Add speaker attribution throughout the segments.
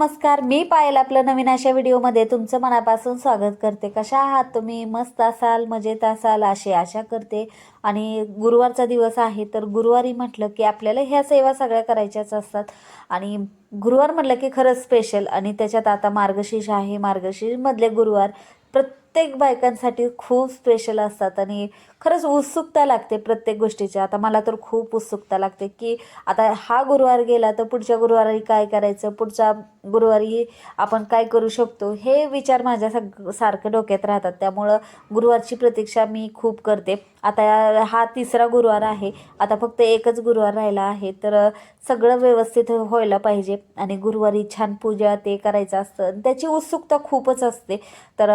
Speaker 1: नमस्कार मी पायल आपलं नवीन अशा व्हिडिओमध्ये तुमचं मनापासून स्वागत करते. कशा आहात तुम्ही? मस्त असाल मजेत असाल अशी आशा करते. आणि गुरुवारचा दिवस आहे तर गुरुवारी म्हटलं की आपल्याला ह्या सेवा सगळ्या करायच्याच असतात. आणि गुरुवार म्हटलं की खरंच स्पेशल आणि त्याच्यात आता मार्गशीर्ष आहे. मार्गशीर्षमधले गुरुवार प्रत्येक प्रत्येक बायकांसाठी खूप स्पेशल असतात आणि खरंच उत्सुकता लागते प्रत्येक गोष्टीची. आता मला तर खूप उत्सुकता लागते की आता हा गुरुवार गेला तर पुढच्या गुरुवारी काय करायचं? पुढच्या गुरुवारी आपण काय करू शकतो? हे विचार माझ्या सग सारखं डोक्यात राहतात. त्यामुळं गुरुवारची प्रतीक्षा मी खूप करते. आता हा तिसरा गुरुवार आहे. आता फक्त एकच गुरुवार राहिला आहे. तर सगळं व्यवस्थित व्हायला पाहिजे आणि गुरुवारी छान पूजा ते करायचं असतं. आणि त्याची उत्सुकता खूपच असते. तर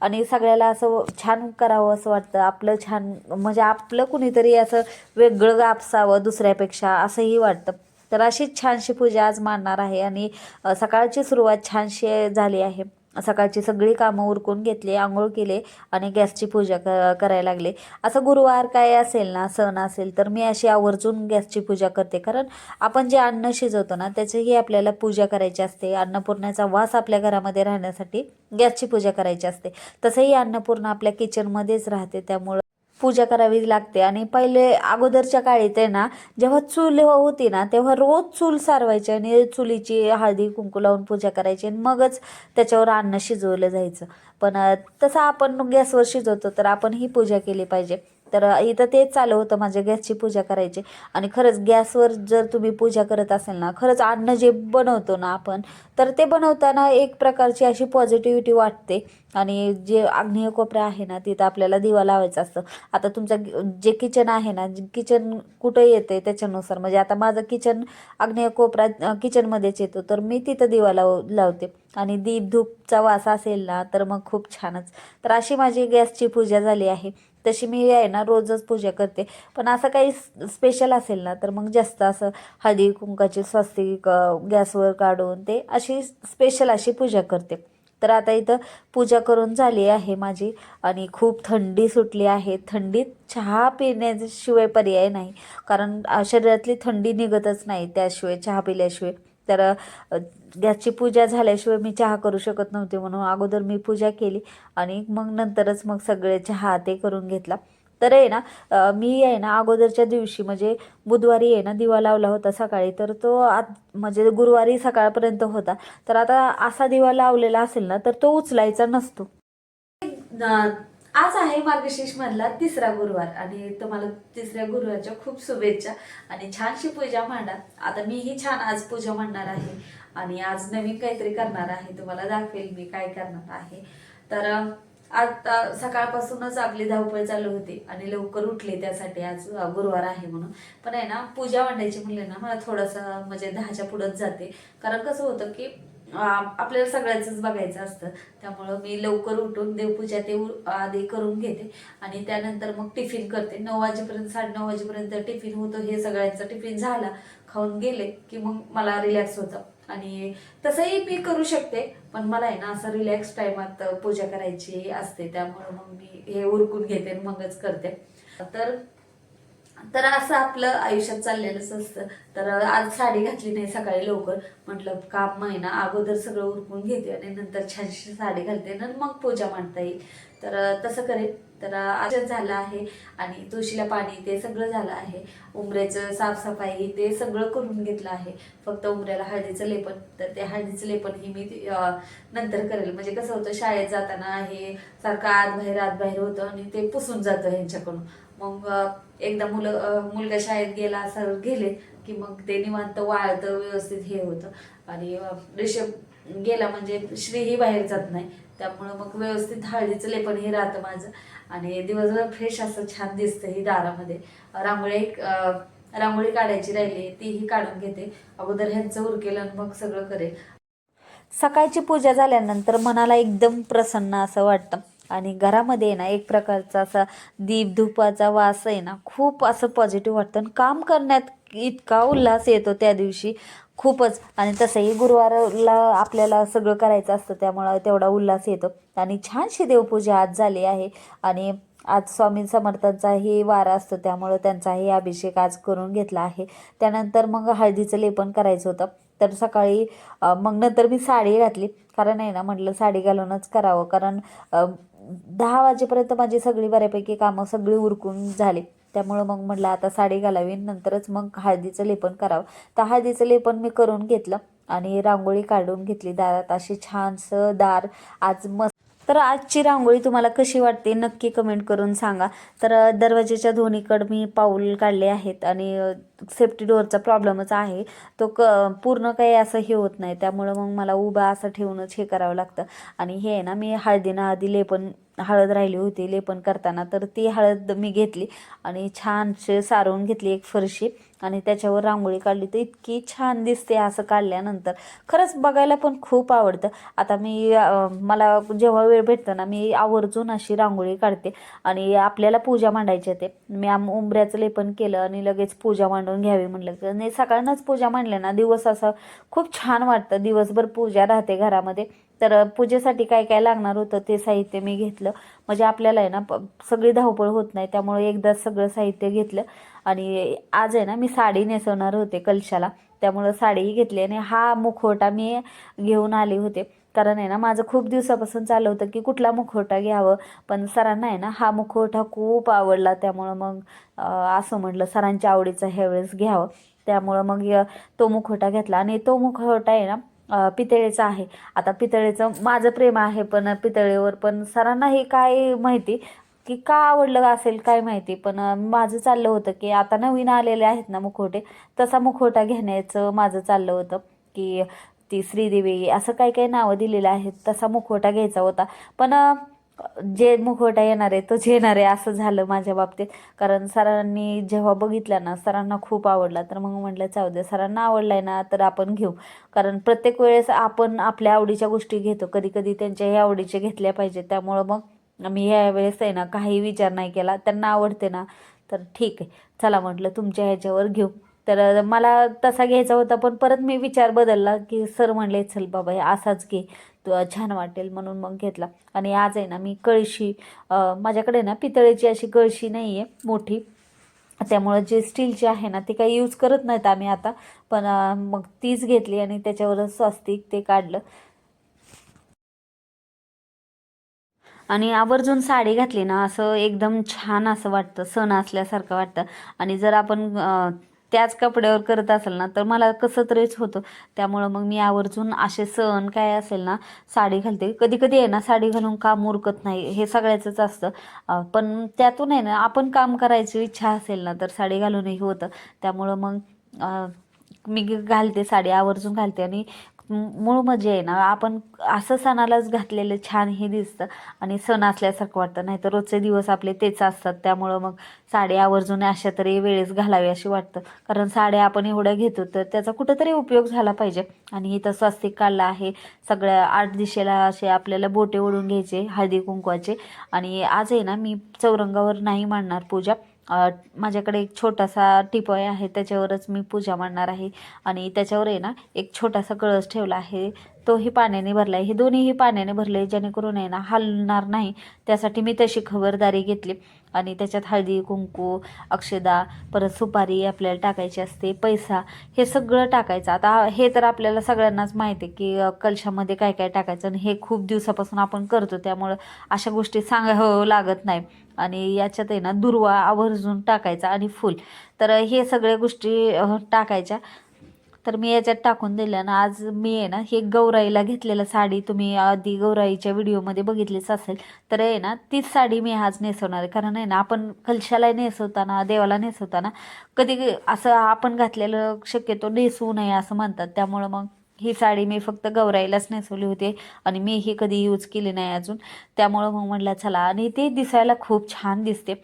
Speaker 1: आणि सगळ्याला असं छान करावं असं वाटतं. आपलं छान म्हणजे आपलं कुणीतरी असं वेगळं गापसावं दुसऱ्यापेक्षा असंही वाटतं. तर अशीच छानशी पूजा आज मांडणार आहे आणि सकाळची सुरुवात छानशी झाली आहे. सकाळची सगळी कामं उरकून घेतली आंघोळ केले आणि गॅसची पूजा क करायला लागले. असं गुरुवार काय असेल ना सण असेल तर मी अशी आवर्जून गॅसची पूजा करते. कारण आपण जे अन्न शिजवतो ना त्याचीही आपल्याला पूजा करायची असते. अन्नपूर्णाचा वास आपल्या घरामध्ये राहण्यासाठी गॅसची पूजा करायची असते. तसंही अन्नपूर्णा आपल्या किचनमध्येच राहते त्यामुळं पूजा करावी लागते. आणि पहिले अगोदरच्या काळीत आहे ना जेव्हा चूल होती ना तेव्हा रोज चूल सारवायची आणि चुलीची हळदी कुंकू लावून पूजा करायची आणि मगच त्याच्यावर अन्न शिजवलं जायचं. पण तसं आपण गॅसवर शिजवतो तर आपण ही पूजा केली पाहिजे. तर इथं तेच चालू होतं माझ्या गॅसची पूजा करायची. आणि खरंच गॅसवर जर तुम्ही पूजा करत असेल ना खरंच अन्न जे बनवतो ना आपण तर ते बनवताना एक प्रकारची अशी पॉझिटिव्हिटी वाटते. आणि जे आग्नेय कोपरा आहे ना तिथं आपल्याला दिवा लावायचा असतं. आता तुमचं जे किचन आहे ना किचन कुठं येते त्याच्यानुसार. म्हणजे आता माझं किचन आग्नेय कोपरा किचनमध्येच येतो. तर मी तिथं दिवा लाव लावते. आणि दीप धूपचा वास असेल ना तर मग खूप छानच. तर अशी माझी गॅसची पूजा झाली आहे. तशी मी आहे ना रोजच पूजा करते. पण असं काही स्पेशल असेल ना तर मग जास्त असं हळदी कुंकाची स्वस्तिक गॅसवर काढून ते अशी स्पेशल अशी पूजा करते. तर आता इथं पूजा करून झाली आहे माझी आणि खूप थंडी सुटली आहे. थंडीत चहा पिण्याशिवाय पर्याय नाही. कारण शरीरातली थंडी निघतच नाही त्याशिवाय चहा पिल्याशिवाय. तर गॅसची पूजा झाल्याशिवाय मी चहा करू शकत नव्हते म्हणून अगोदर मी पूजा केली आणि मग नंतरच मग सगळे चहा ते करून घेतला. तर आहे ना मी आहे ना अगोदरच्या दिवशी म्हणजे बुधवारी आहे ना दिवा लावला होता सकाळी तर तो आत म्हणजे गुरुवारी सकाळपर्यंत होता. तर आता असा दिवा लावलेला असेल ना तर तो उचलायचा नसतो. आज आहे मार्गशीर्ष मधला तिसरा गुरुवार आणि तुम्हाला तिसऱ्या गुरुवारच्या खूप शुभेच्छा आणि छानशी पूजा मांडा. आता मीही छान आज पूजा मांडणार आहे आणि आज नवीन काहीतरी करणार आहे. तुम्हाला दाखवेल मी काय करणार आहे. तर आता सकाळपासूनच आपली धावपळ चालू होती आणि लवकर उठले त्यासाठी आज गुरुवार आहे म्हणून. पण आहे ना पूजा मांडायची म्हणले ना मला थोडंसं म्हणजे दहाच्या पुढंच जाते. कारण कसं होतं की आपल्याला सगळ्यांचंच बघायचं असतं. त्यामुळं मी लवकर उठून देवपूजा ते उ- आधी करून घेते. आणि त्यानंतर मग टिफिन करते. नऊ वाजेपर्यंत साडेनऊ वाजेपर्यंत टिफिन होतं. हे सगळ्यांचं टिफिन झाला खाऊन गेले की मग मला रिलॅक्स होतं. आणि तसंही मी करू शकते पण मला आहे ना असं रिलॅक्स टायमात पूजा करायची असते. त्यामुळं मग मी हे उरकून घेते आणि मगच करते. तर तर असं आपलं आयुष्यात चाललेलंच असतं. तर आज साडी घातली नाही सकाळी लवकर. म्हटलं काम महिना अगोदर सगळं उरकून घेते आणि नंतर छानशी साडी घालते आणि मग पूजा मांडता येईल. तर तसं करेन. तर आज झालं आहे आणि तुळशीला पाणी ते सगळं झालं आहे. उमऱ्याचं साफसफाई ते सगळं करून घेतलं आहे. फक्त उमऱ्याला हळदीचं लेपन. तर ते हळदीचं लेपन हे मी नंतर करेल. म्हणजे कसं होतं शाळेत जाताना हे सारखं आत बाहेर आत बाहेर होतं आणि ते पुसून जातं ह्यांच्याकडून. मग एकदा मुलं मुलगा शाळेत गेला असं गेले की मग ते निवांत वाळतं व्यवस्थित हे होतं. आणि रिषभ गेला म्हणजे श्रीही बाहेर जात नाही. त्यामुळं मग व्यवस्थित हळदीचं लेपन हे राहतं माझं. आणि दिवसभर फ्रेश असं छान दिसतं ही दारामध्ये. रांगोळी रांगोळी काढायची राहिली तीही काढून घेते. अगोदर ह्यांचं उरकेलं मग सगळं करेल. सकाळची पूजा झाल्यानंतर मनाला एकदम प्रसन्न असं वाटतं. आणि घरामध्ये आहे ना एक प्रकारचा असा दीप धुपाचा वास आहे ना खूप असं पॉझिटिव्ह वाटतं. आणि काम करण्यात इतका उल्हास येतो त्या दिवशी खूपच. आणि तसंही गुरुवारला आपल्याला सगळं करायचं असतं त्यामुळं तेवढा उल्हास येतो. आणि छानशी देवपूजा आज झाली आहे. आणि आज स्वामी समर्थांचाही वारा असतो त्यामुळं त्यांचाही अभिषेक आज करून घेतला आहे. त्यानंतर मग हळदीचं लेपन करायचं होतं. तर सकाळी मग नंतर मी साडी घातली. कारण आहे ना म्हटलं साडी घालूनच करावं. कारण दहा वाजेपर्यंत माझी सगळी बऱ्यापैकी कामं सगळी उरकून झाली. त्यामुळं मग म्हटलं आता साडी घालावी नंतरच मग हळदीचं लेपन करावं. तर हळदीचं लेपन मी करून घेतलं आणि रांगोळी काढून घेतली. दारात अशी छानसं दार. आज मस्त. तर आजची रांगोळी तुम्हाला कशी वाटते नक्की कमेंट करून सांगा. तर दरवाजेच्या दोन्हीकडं मी पाऊल काढले आहेत आणि सेफ्टी डोअरचा प्रॉब्लेमच आहे. तो क पूर्ण काही असं हे होत नाही. त्यामुळं मग मला उभा असं ठेवूनच हे करावं लागतं. आणि हे आहे ना मी हळदीनं आधी लेपन हळद राहिली होती. लेपन करताना तर ती हळद मी घेतली. आणि छानसे सारवून घेतली एक फरशी. आणि त्याच्यावर रांगोळी काढली. तर इतकी छान दिसते असं काढल्यानंतर. खरंच बघायला पण खूप आवडतं. आता मी मला जेव्हा वेळ भेटतो ना मी आवर्जून अशी रांगोळी काढते. आणि आपल्याला पूजा मांडायची ते. मी आम उंबऱ्याचं लेपन केलं आणि लगेच पूजा मांडून घ्यावी म्हणलं नाही सकाळनंच पूजा मांडलं ना दिवस असं खूप छान वाटतं. दिवसभर पूजा राहते घरामध्ये. तर पूजेसाठी काय काय लागणार होतं ते साहित्य मी घेतलं. म्हणजे आपल्याला आहे ना प सगळी धावपळ होत नाही त्यामुळे एकदा सगळं साहित्य घेतलं. आणि आज आहे ना मी साडी नेसवणार होते कलशाला. त्यामुळं साडीही घेतली आणि हा मुखवटा मी घेऊन आले होते. कारण आहे ना माझं खूप दिवसापासून चाललं होतं की कुठला मुखवटा घ्यावं पण सरांना आहे ना हा मुखवटा खूप आवडला. त्यामुळं मग असं म्हटलं सरांच्या आवडीचा ह्यावेळेस घ्यावं. त्यामुळं मग तो मुखवटा घेतला. आणि तो मुखवटा आहे ना पितळेचा आहे. आता पितळेचं माझं प्रेम आहे पण पितळेवर पण सरांना हे काय माहिती की का आवडलं असेल काय माहिती. पण माझं चाललं होतं की आता नवीन आलेले आहेत ना मुखवटे तसा मुखवटा घेण्याचं माझं चाललं होतं की ती श्रीदेवी असं काही काही नावं दिलेलं आहेत. तसा मुखवटा घ्यायचा होता. पण जे मुखवटा येणार आहे तोच येणार आहे असं झालं माझ्या बाबतीत. कारण सरांनी जेव्हा बघितलं ना सरांना खूप आवडला. तर मग म्हटलं जाऊ दे सरांना आवडलाय ना तर आपण घेऊ. कारण प्रत्येक वेळेस आपण आपल्या आवडीच्या गोष्टी घेतो. कधी कधी त्यांच्या ह्या आवडीचे घेतल्या पाहिजे त्यामुळं मग मी ह्या वेळेस आहे ना काही विचार नाही केला. त्यांना आवडते ना तर ठीक आहे. चला म्हटलं तुमच्या ह्याच्यावर घेऊ. तर मला तसा घ्यायचा होता पण परत मी विचार बदलला की सर म्हणले चल बाबा हे असाच घे. तू छान वाटेल म्हणून मग घेतला. आणि आज आहे ना मी कळशी माझ्याकडे ना पितळेची अशी कळशी नाही आहे मोठी. त्यामुळं जे स्टीलची आहे ना ते काही यूज करत नाहीत आम्ही आता. पण मग तीच घेतली आणि त्याच्यावरच स्वस्तिक ते काढलं. आणि आवर्जून साडी घातली ना असं एकदम छान असं वाटतं सण असल्यासारखं वाटतं. आणि जर आपण त्याच कपड्यावर करत असेल ना तर मला कसं तरीच होतं. त्यामुळं मग मी आवर्जून असे सण काय असेल ना साडी घालते. कधी कधी आहे ना साडी घालून काम उरकत नाही हे सगळ्याचंच असतं. पण त्यातून आहे ना आपण काम करायची इच्छा असेल ना तर साडी घालूनही होतं. त्यामुळं मग मी घालते साडी आवर्जून घालते. आणि मूळ मजा आहे ना. आपण असं सणालाच घातलेलं छान हे दिसतं. आणि सण असल्यासारखं वाटतं. नाही तर रोजचे दिवस आपले तेच असतात. त्यामुळं मग साडी आवर्जून अशा तरी वेळेस घालावी अशी वाटतं. कारण साड्या आपण एवढ्या घेतो तर त्याचा कुठंतरी उपयोग झाला पाहिजे. आणि इथं स्वस्तिक काढला आहे. सगळ्या आठ दिशेला असे आपल्याला बोटे ओढून घ्यायचे हळदी कुंकवाचे. आणि आज आहे ना मी चौरंगावर नाही मांडणार पूजा. माझ्याकडे एक छोटासा टिपॉय आहे त्याच्यावरच मी पूजा मांडणार आहे. आणि त्याच्यावर आहे ना एक छोटासा कळस ठेवला आहे. तोही पाण्याने भरला आहे हे दोन्हीही पाण्याने भरले जेणेकरून आहे ना हलणार नाही. त्यासाठी मी तशी खबरदारी घेतली. आणि त्याच्यात हळदी कुंकू अक्षदा परत सुपारी आपल्याला टाकायची असते पैसा हे सगळं टाकायचं. आता हे तर आपल्याला सगळ्यांनाच माहिती आहे की कलशामध्ये काय काय टाकायचं. आणि हे खूप दिवसापासून आपण करतो त्यामुळं अशा गोष्टी सांगावं लागत नाही. आणि याच्यात आहे ना दुर्वा आवर्जून टाकायचा आणि फुल. तर हे सगळ्या गोष्टी टाकायच्या. तर मी याच्यात टाकून दिलं ना आज मी आहे ना हे गौराईला घेतलेलं साडी तुम्ही आधी गौराईच्या व्हिडिओमध्ये बघितलीच असेल. तर आहे ना तीच साडी मी आज नेसवणार आहे. कारण आहे ना आपण कलशाला नेसवताना देवाला नेसवताना कधी असं आपण घातलेलं शक्यतो नेसवू नये असं म्हणतात. त्यामुळं मग ही साडी मी फक्त गौराईलाच नेसवली होती आणि मी ही कधी यूज केली नाही अजून. त्यामुळं मग म्हटलं चला. आणि ते दिसायला खूप छान दिसते.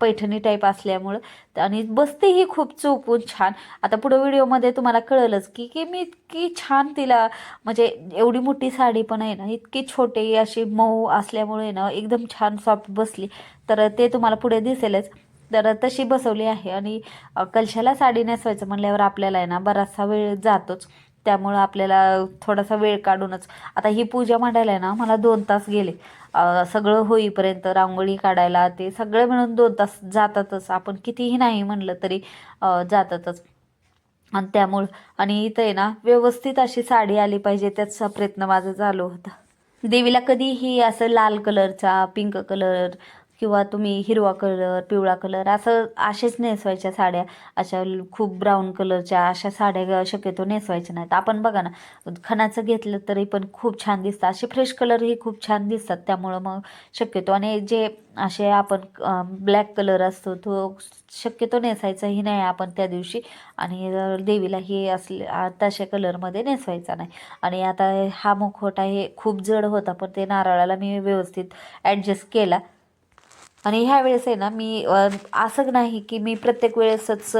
Speaker 1: पैठणी टाईप असल्यामुळं. आणि बसतेही खूप चोपून छान. आता पुढं व्हिडिओमध्ये तुम्हाला कळलंच की की मी इतकी छान तिला म्हणजे एवढी मोठी साडी पण आहे ना इतकी छोटी अशी मऊ असल्यामुळे ना एकदम छान सॉफ्ट बसली. तर ते तुम्हाला पुढे दिसेलच. तर तशी बसवली आहे. आणि कलशाला साडी नेसवायचं म्हणल्यावर आपल्याला आहे ना बराचसा वेळ जातोच. त्यामुळं आपल्याला थोडासा वेळ काढूनच. आता ही पूजा मांडायला आहे ना मला दोन तास गेले. सगळं होईपर्यंत रांगोळी काढायला ते सगळं मिळून दोन तास जातातच. आपण कितीही नाही म्हणलं तरी जातातच. आणि त्यामुळं आणि इथं आहे ना व्यवस्थित अशी साडी आली पाहिजे त्याचा प्रयत्न माझा चालू होता. देवीला कधीही असं लाल कलरचा पिंक कलर किंवा तुम्ही हिरवा कलर पिवळा कलर असं असेच नेसवायच्या साड्या. अशा खूप ब्राऊन कलरच्या अशा साड्या शक्यतो नेसवायच्या नाहीत. आपण बघा ना खणाचं घेतलं तरी पण खूप छान दिसतं. असे फ्रेश कलरही खूप छान दिसतात. त्यामुळं मग शक्यतो आणि जे असे आपण ब्लॅक कलर असतो तो शक्यतो नेसायचाही नाही आपण त्या दिवशी. आणि देवीला देवीलाही असले आ, तशा कलरमध्ये नेसवायचा नाही. आणि आता हा मुखवटा हे खूप जड होता पण ते नारळाला मी व्यवस्थित ॲडजस्ट केला. आणि ह्या वेळेस आहे ना मी असं नाही की मी प्रत्येक वेळेसच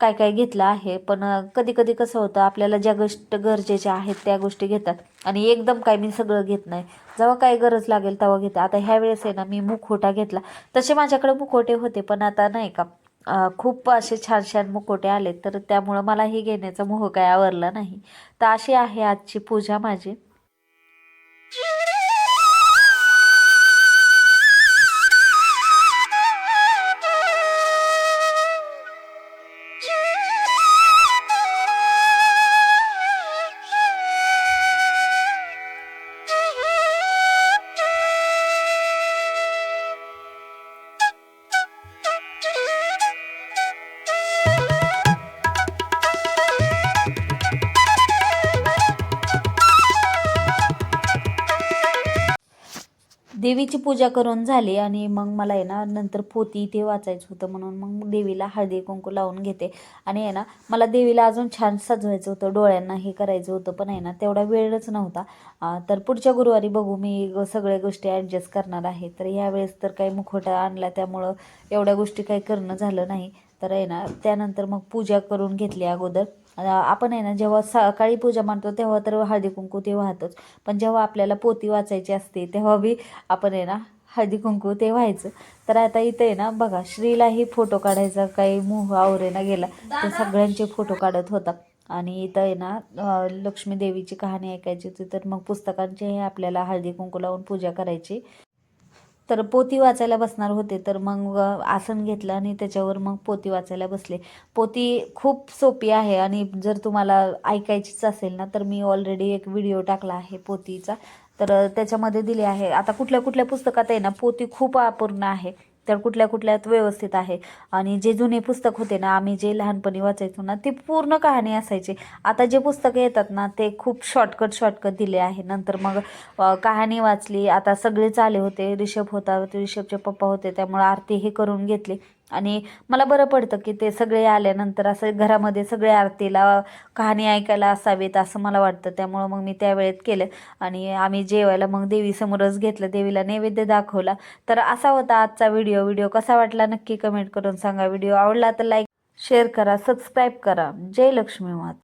Speaker 1: काय काय घेतलं आहे. पण कधी कधी कसं होतं आपल्याला ज्या गोष्ट गरजेच्या आहेत त्या गोष्टी घेतात. आणि एकदम काय मी सगळं घेत नाही. जेव्हा काय गरज लागेल तेव्हा घेते. आता ह्या वेळेस आहे ना मी मुखवटा घेतला. तसे माझ्याकडे मुखवटे होते पण आता नाही का खूप असे छान छान मुकोटे आले तर त्यामुळं मलाही घेण्याचा मोह काय आवरला नाही. तर अशी आहे आजची पूजा माझी. देवीची पूजा करून झाली आणि मग मला आहे ना नंतर पोती इथे वाचायचं होतं म्हणून मग देवीला हळदी कुंकू लावून घेते. आणि आहे ना मला देवीला अजून छान सजवायचं होतं डोळ्यांना हे करायचं होतं पण आहे ना तेवढा वेळच नव्हता. तर पुढच्या गुरुवारी बघू मी सगळ्या गोष्टी ॲडजस्ट करणार आहे. तर ह्यावेळेस तर काही मुखवटा आणला त्यामुळं एवढ्या गोष्टी काही करणं झालं नाही. तर आहे ना त्यानंतर मग पूजा करून घेतली अगोदर. आपण आहे ना जेव्हा सकाळी पूजा मांडतो तेव्हा तर हळदी कुंकू ते वाहतोच. पण जेव्हा आपल्याला पोती वाचायची असते तेव्हा बी आपण आहे ना हळदी कुंकू ते व्हायचं. तर आता इथं आहे ना बघा श्रीलाही फोटो काढायचा काही मोह आवरेना गेला तर सगळ्यांचे फोटो काढत होता. आणि इथं आहे ना लक्ष्मी देवीची कहाणी ऐकायची होती तर मग पुस्तकांची आपल्याला हळदी कुंकू लावून पूजा करायची. तर पोती वाचायला बसणार होते तर मग आसन घेतलं आणि त्याच्यावर मग पोती वाचायला बसले. पोती खूप सोपी आहे आणि जर तुम्हाला ऐकायचीच असेल ना तर मी ऑलरेडी एक व्हिडिओ टाकला आहे पोतीचा. तर त्याच्यामध्ये दिले आहे. आता कुठल्या कुठल्या पुस्तकात आहे ना पोती खूप अपूर्ण आहे. तर कुठल्या कुठल्यात व्यवस्थित आहे. आणि जे जुने पुस्तक होते ना आम्ही जे लहानपणी वाचायचो ना ते पूर्ण कहाणी असायची. आता जे पुस्तकं येतात ना ते खूप शॉर्टकट शॉर्टकट दिले आहे. नंतर मग कहाणी वाचली. आता सगळेच आले होते. रिषभ होता ते रिषभचे पप्पा होते. त्यामुळे आरती हे करून घेतली. आणि मला बरं पडतं की ते सगळे आल्यानंतर असं घरामध्ये सगळे आरतीला कहाणी ऐकायला असावेत असं मला वाटतं. त्यामुळं मग मी त्यावेळेत केलं. आणि आम्ही जेवायला मग देवीसमोरच घेतलं देवीला नैवेद्य दाखवला. तर असा होता आजचा व्हिडिओ. व्हिडिओ कसा वाटला नक्की कमेंट करून सांगा. व्हिडिओ आवडला तर लाईक शेअर करा सबस्क्राईब करा. जय लक्ष्मी मात.